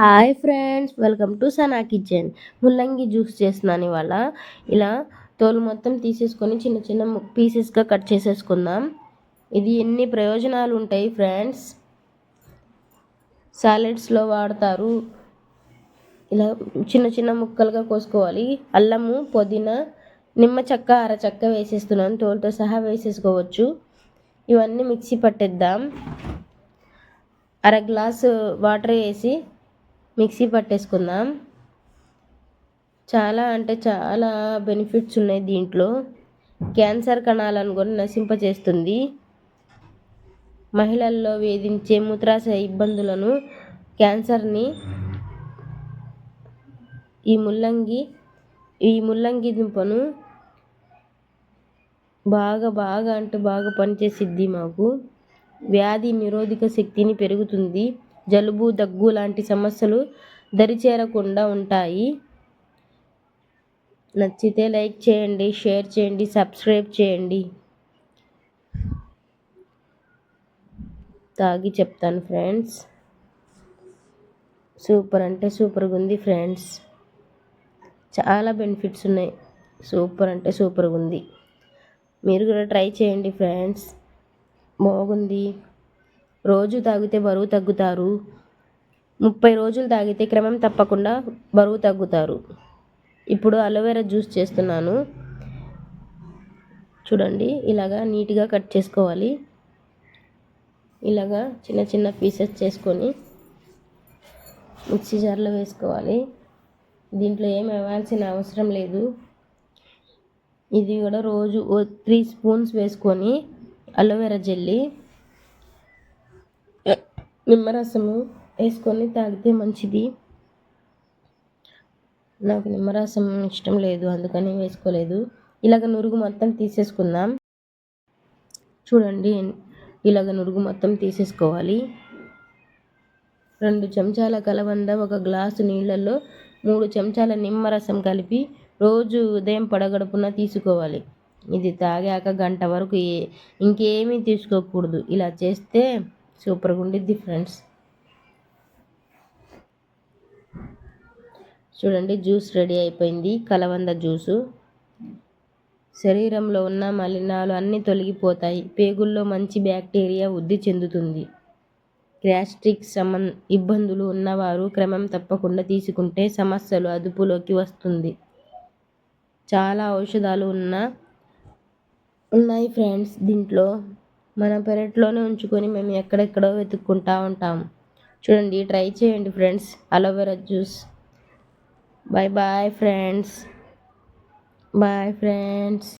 Hi friends welcome to Sana kitchen. ముల్లంగి juice చేస్తున్నాను ఇవాళ. ఇలా తోలు మొత్తం తీసేసుకొని చిన్న చిన్న పీసెస్గా కట్ చేసేసుకుందాం. ఇది ఎన్ని ప్రయోజనాలు ఉంటాయి ఫ్రెండ్స్? సాలెడ్స్లో వాడతారు. ఇలా చిన్న చిన్న ముక్కలుగా కోసుకోవాలి. అల్లము పుదీనా నిమ్మ చెక్క అరచక్క వేసేస్తున్నాను. తోలుతో సహా వేసేసుకోవచ్చు. ఇవన్నీ మిక్సీ పట్టేద్దాం. అర గ్లాసు వాటర్ వేసి మిక్సీ పట్టేసుకుందాం. చాలా అంటే చాలా బెనిఫిట్స్ ఉన్నాయి దీంట్లో. క్యాన్సర్ కణాలను కూడా నశింపచేస్తుంది మహిళల్లో వేధించే మూత్రాశయ ఇబ్బందులను క్యాన్సర్ని ఈ ముల్లంగి ఈ ముల్లంగి దుంపను బాగా బాగా అంటే బాగా పనిచేసిద్ది మాకు. వ్యాధి నిరోధక శక్తిని పెరుగుతుంది. జలుబు దగ్గు లాంటి సమస్యలు దరిచేరకుండా ఉంటాయి. నచ్చితే లైక్ చేయండి షేర్ చేయండి సబ్స్క్రైబ్ చేయండి. తాగి చెప్తాను ఫ్రెండ్స్. సూపర్ అంటే సూపర్గా ఉంది ఫ్రెండ్స్. చాలా బెనిఫిట్స్ ఉన్నాయి. సూపర్ అంటే సూపర్గా ఉంది. మీరు కూడా ట్రై చేయండి ఫ్రెండ్స్. బాగుంది. రోజు తాగితే బరువు తగ్గుతారు. ముప్పై రోజులు తాగితే క్రమం తప్పకుండా బరువు తగ్గుతారు. ఇప్పుడు అలోవెరా జ్యూస్ చేస్తున్నాను. చూడండి ఇలాగా నీట్గా కట్ చేసుకోవాలి. ఇలాగా చిన్న చిన్న పీసెస్ చేసుకొని మిక్సీ జార్లో వేసుకోవాలి. దీంట్లో ఏం ఇవ్వాల్సిన అవసరం లేదు. ఇది కూడా రోజు త్రీ స్పూన్స్ వేసుకొని అలోవెరా జెల్లీ నిమ్మరసము వేసుకొని తాగితే మంచిది. నాకు నిమ్మరసం ఇష్టం లేదు అందుకని వేసుకోలేదు. ఇలాగ నురుగు మొత్తం తీసేసుకుందాం. చూడండి ఇలాగ నురుగు మొత్తం తీసేసుకోవాలి. రెండు చెంచాల కలబంద ఒక గ్లాసు నీళ్ళల్లో మూడు చెంచాల నిమ్మరసం కలిపి రోజు ఉదయం పడగడుపున తీసుకోవాలి. ఇది తాగాక గంట వరకు ఇంకేమీ తీసుకోకూడదు. ఇలా చేస్తే సూపర్గా ఉండిద్ది ఫ్రెండ్స్. చూడండి జ్యూస్ రెడీ అయిపోయింది. కలవంద జ్యూసు. శరీరంలో ఉన్న మలినాలు అన్నీ తొలగిపోతాయి. పేగుల్లో మంచి బ్యాక్టీరియా వృద్ధి చెందుతుంది. గ్యాస్ట్రిక్ సమన్ ఇబ్బందులు ఉన్నవారు క్రమం తప్పకుండా తీసుకుంటే సమస్యలు అదుపులోకి వస్తుంది. చాలా ఔషధాలు ఉన్న ఉన్నాయి ఫ్రెండ్స్. దీంట్లో మన పెరట్లోనే ఉంచుకొని మేము ఎక్కడెక్కడో వెతుక్కుంటా ఉంటాం. చూడండి ట్రై చేయండి friends. Aloe vera juice. Bye bye friends. Bye friends.